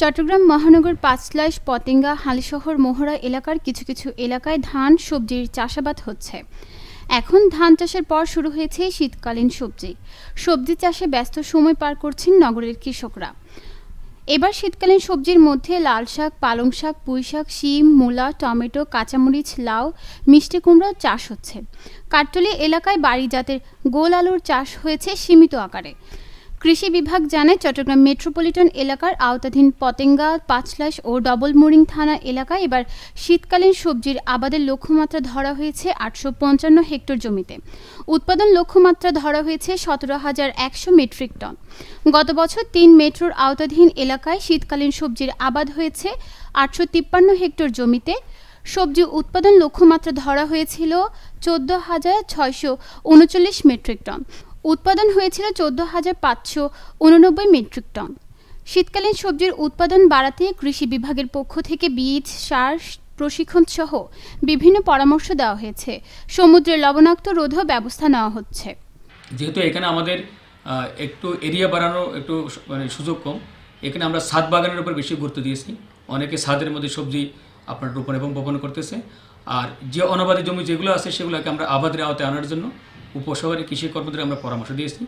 চট্টগ্রাম মহানগর পাঁচলাইশ, পতেঙ্গা, হালিশহর, মোহরা এলাকার কিছু কিছু এলাকায় ধান, সবজির চাষাবাদ হচ্ছে। এখন ধান চাষের পর শুরু হয়েছে শীতকালীন সবজি। সবজি চাষে ব্যস্ত সময় পার করছেন নগরের কৃষকরা। এবার শীতকালীন সবজির মধ্যে লাল শাক, পালং শাক, পুঁই শাক, শিম, মূলা, টমেটো, কাঁচামরিচ, লাউ, মিষ্টি কুমড়াও চাষ হচ্ছে। কাঠতলী এলাকায় বাড়ি জাতের গোল আলুর চাষ হয়েছে সীমিত আকারে। কৃষি বিভাগ জানায়, চট্টগ্রাম মেট্রোপলিটন এলাকার আওতাধীন পতেঙ্গা, পাঁচলাশ ও ডবলমোরিং থানা এলাকায় এবার শীতকালীন সবজির আবাদের লক্ষ্যমাত্রা ধরা হয়েছে আটশো পঞ্চান্ন হেক্টর জমিতে। উৎপাদন লক্ষ্যমাত্রা ধরা হয়েছে সতেরো হাজার একশো মেট্রিক টন। গত বছর তিন মেট্রোর আওতাধীন এলাকায় শীতকালীন সবজির আবাদ হয়েছে আটশো তিপ্পান্ন হেক্টর জমিতে। সবজি উৎপাদন লক্ষ্যমাত্রা ধরা হয়েছিল চোদ্দ হাজার ছয়শো উনচল্লিশ মেট্রিক টন। উৎপাদন হয়েছিল চোদ্দ হাজার পাঁচশো উননব্বই মেট্রিক টন। শীতকালীন সবজির উৎপাদন বাড়াতে কৃষি বিভাগের পক্ষ থেকে বীজ, সার, প্রশিক্ষণ সহ বিভিন্ন পরামর্শ দেওয়া হয়েছে। সমুদ্রের লবণাক্ত রোধও ব্যবস্থা নেওয়া হচ্ছে। যেহেতু এখানে আমাদের একটু এরিয়া বাড়ানোর একটু মানে সুযোগ কম, এখানে আমরা ছাদ বাগানের উপর বেশি গুরুত্ব দিয়েছি। অনেকে ছাদের মধ্যে সবজি আপনার রোপণ এবং বপন করতেছে। আর যে অনাবাদী জমি যেগুলো আছে সেগুলোকে আমরা আবাদের আওতায় আনার জন্য উপশহরে কৃষি কর্মীদের আমরা পরামর্শ দিয়েছি।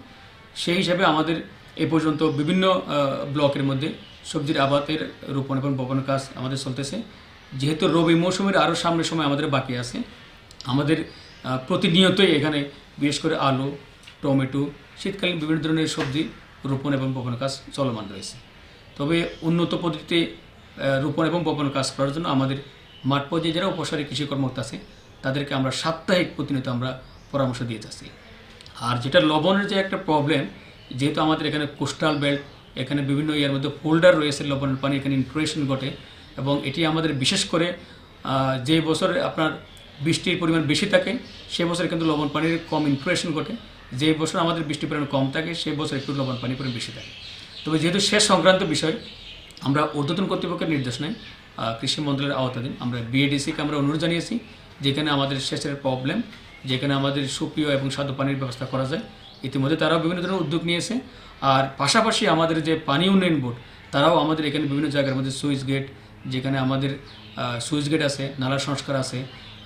সেই হিসাবে আমাদের এ পর্যন্ত বিভিন্ন ব্লকের মধ্যে সবজির আবাদের রোপণ এবং বপনের কাজ আমাদের চলতেছে। যেহেতু রবি মৌসুমের আরও সামনের সময় আমাদের বাকি আছে, আমাদের প্রতিনিয়তই এখানে বিশেষ করে আলু, টমেটো, শীতকালীন বিভিন্ন ধরনের সবজি রোপণ এবং বপন কাজ চলমান রয়েছে। তবে উন্নত পদ্ধতিতে রোপণ এবং বপন কাজ করার জন্য আমাদের মাঠ পর্যায়ে যারা উপসারী কৃষি কর্মকর্তা আছে, তাদেরকে আমরা সাপ্তাহিক প্রতিনিয়ত আমরা পরামর্শ দিয়ে যাচ্ছি আর যেটা লবণের যে একটা প্রবলেম যেহেতু আমাদের এখানে কোস্টাল বেল্ট এখানে বিভিন্ন ইয়ার মধ্যে ফোল্ডার রয়েছে লবণের পানি, এখানে ইনফ্লুয়েশন ঘটে এবং এটি আমাদের বিশেষ করে যে বছরে আপনার বৃষ্টির পরিমাণ বেশি থাকে, সে বছরে কিন্তু লবণ পানির কম ইনফ্লুয়েশন ঘটে। যে বছর আমাদের বৃষ্টির পরিমাণ কম থাকে সেই বছর একটু লবণ পানির পরিমাণ বেশি থাকে। তবে যেহেতু সে সংক্রান্ত বিষয়, আমরা ঊর্ধ্বতন কর্তৃপক্ষের নির্দেশ নেই কৃষি মন্ত্রণালয়ের আওতাধীন। আমরা বিএডিসিকে আমরা অনুরোধ জানিয়েছি, যেখানে আমাদের সেচের প্রবলেম যেখানে আমাদের সুপ্রিয় এবং স্বাদু পানির ব্যবস্থা করা যায়। ইতিমধ্যে তারাও বিভিন্ন ধরনের উদ্যোগ নিয়েছে। আর পাশাপাশি আমাদের যে পানি উন্নয়ন বোর্ড, তারাও আমাদের এখানে বিভিন্ন জায়গার মধ্যে সুইচ গেট, যেখানে আমাদের সুইচ গেট আছে, নালা সংস্কার আছে,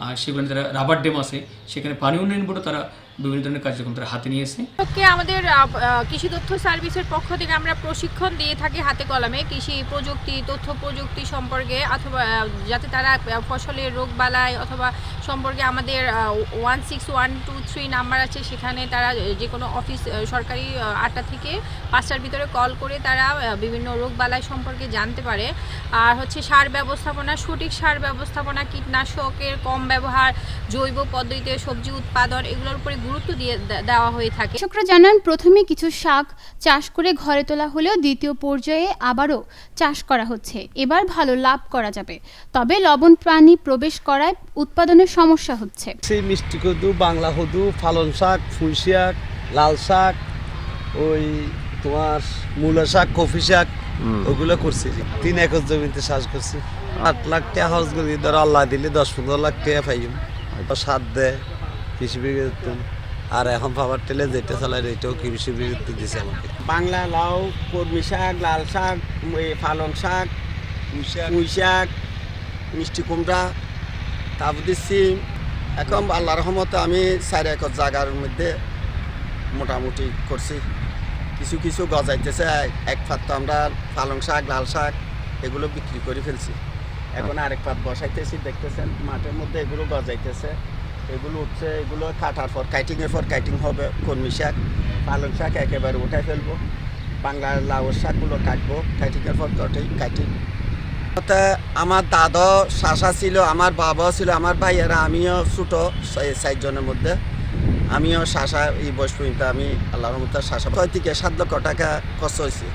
আর সেখানে যারা রাবার ড্যাম আছে। সেখানে পানি উন্নয়ন বোর্ডও তারা বিভিন্ন ধরনের কার্যক্রম তারা হাতে নিয়েছে আমাদের কৃষি তথ্য সার্ভিসের পক্ষ থেকে আমরা প্রশিক্ষণ দিয়ে থাকি হাতে কলমে। কৃষি প্রযুক্তি, তথ্য প্রযুক্তি সম্পর্কে অথবা যাতে তারা ফসলের রোগ বালাই অথবা সম্পর্কে আমাদের one six one two three number আছে, সেখানে তারা যে কোনো অফিস সরকারি আটটা থেকে পাঁচটার ভিতরে কল করে তারা বিভিন্ন রোগ বালাই সম্পর্কে জানতে পারে। আর হচ্ছে সার ব্যবস্থাপনা, সঠিক সার ব্যবস্থাপনা, কীটনাশকের কম ব্যবহার, জৈব পদ্ধতিতে সবজি উৎপাদন, এগুলোর উপরে গুরুত্ব দিয়ে দেওয়া হয়ে থাকে। কৃষকরা জানান প্রথমে কিছু শাক চাষ করে ঘরে তোলা হলেও দ্বিতীয় পর্যায়ে আবারও চাষ করা হচ্ছে। এবার ভালো লাভ করা যাবে। তবে লবণ প্রাণী প্রবেশ করায় উৎপাদনের সমস্যা হচ্ছে। সেই মিষ্টি কদু বাংলা কদু পালং শাক ফুল শাক লাল শাক ওই তোমার মূলা শাক কফি শাক ওগুলো করছি। তিন একর জমিতে চাষ করছি। আট লাখ টাকা খরচ করি ধরো আল্লাহ দিলে দশ পনেরো লাখ টাকা পাইম। সার দেয়। কৃষি বিজ্ঞান আর এখন পাওয়ার টেলে যেটা চালায় এটাও কৃষি বিজ্ঞান দিছে আমাকে। বাংলা লাউ কর্মী শাক লাল শাক এই পালং শাক পুঁই শাক। মিষ্টি কুমড়া তারপর দিচ্ছি এখন আল্লাহ রহমতে আমি চার একর জায়গার মধ্যে মোটামুটি করছি। কিছু কিছু গজাইতেছে এক ফাত তো আমরা পালং শাক লাল শাক এগুলো বিক্রি করে ফেলছি। এখন আরেক পাত বসাইতেছি দেখতেছেন মাঠের মধ্যে এগুলো গজাইতেছে এগুলো উঠছে এগুলো কাটার পর কাইটিংয়ের পর কাইটিং হবে কর্মী শাক, পালং শাক একেবারে উঠাই ফেলব বাংলার লাউর শাকগুলো কাটবো কাইটিংয়ের পর কাটিং কাইটিং আমার দাদা, শাসা ছিল, আমার বাবাও ছিল, আমার ভাইয়েরা, আমিও ছোটো চারজনের মধ্যে। আমিও শাসা, এই বয়স পর্যন্ত আমি আল্লাহ রহমতার শাসা। ছয় থেকে সাত লক্ষ টাকা খরচ হয়েছে।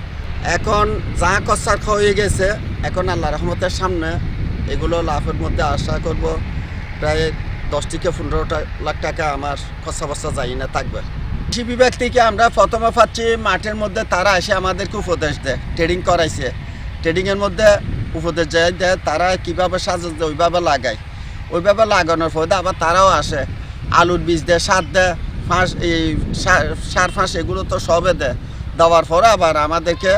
এখন যা খরচার হয়ে গেছে, এখন আল্লাহ রহমতের সামনে এগুলো লাভের মধ্যে আশা করব, প্রায় দশ থেকে পনেরো লাখ টাকা আমার খরচা বর্চা যাই না, থাকবে। কৃষি বিভাগ থেকে আমরা প্রথমে পাচ্ছি, মাঠের মধ্যে তারা এসে আমাদেরকে উপদেশ দেয় ট্রেডিং করাইছে। ট্রেডিংয়ের মধ্যে উপদেশ যাই দেয় তারা কীভাবে সাজা দেয়, ওইভাবে লাগায়। ওইভাবে লাগানোর পরে আবার তারাও আসে। আলুর বীজ দেয়, সার দেয়, ফাঁস, এই সার, ফাঁস এগুলো তো সবে দেয়। দেওয়ার পরে আবার আমাদেরকে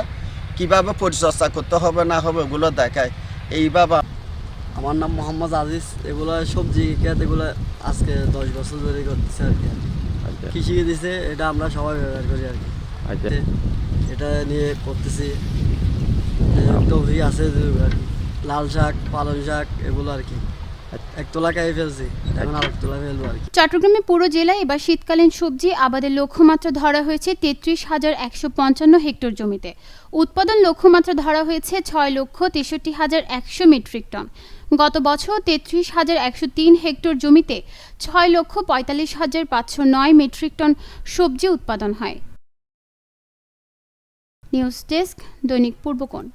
কীভাবে পরিচর্যা করতে হবে, না হবে, ওগুলো দেখায়। এইভাবে আমার নাম মোহাম্মদ আজিজ। এগুলো সবজি খেতে এগুলো আজকে দশ বছর ধরে করতেছে আর কি। কৃষি কৃষিকে দিছে এটা আমরা সবাই ব্যবহার করি আর কি। আচ্ছা। এটা নিয়ে করতেছি। টফি আছে। লাল শাক পালং শাক এগুলো আর কি। চট্টগ্রামে পুরো জেলায় এবার শীতকালীন সবজি আবাদের লক্ষ্যমাত্রা ধরা হয়েছে তেত্রিশ হাজার একশো পঞ্চান্ন হেক্টর জমিতে। উৎপাদন লক্ষ্যমাত্রা ধরা হয়েছে ছয় লক্ষ তেষট্টি হাজার একশো মেট্রিক টন। গত বছর তেত্রিশ হাজার একশো তিন হেক্টর জমিতে ছয় লক্ষ পঁয়তাল্লিশ হাজার পাঁচশো নয় মেট্রিক টন সবজি উৎপাদন হয়। নিউজ ডেস্ক দৈনিক পূর্বকোণ।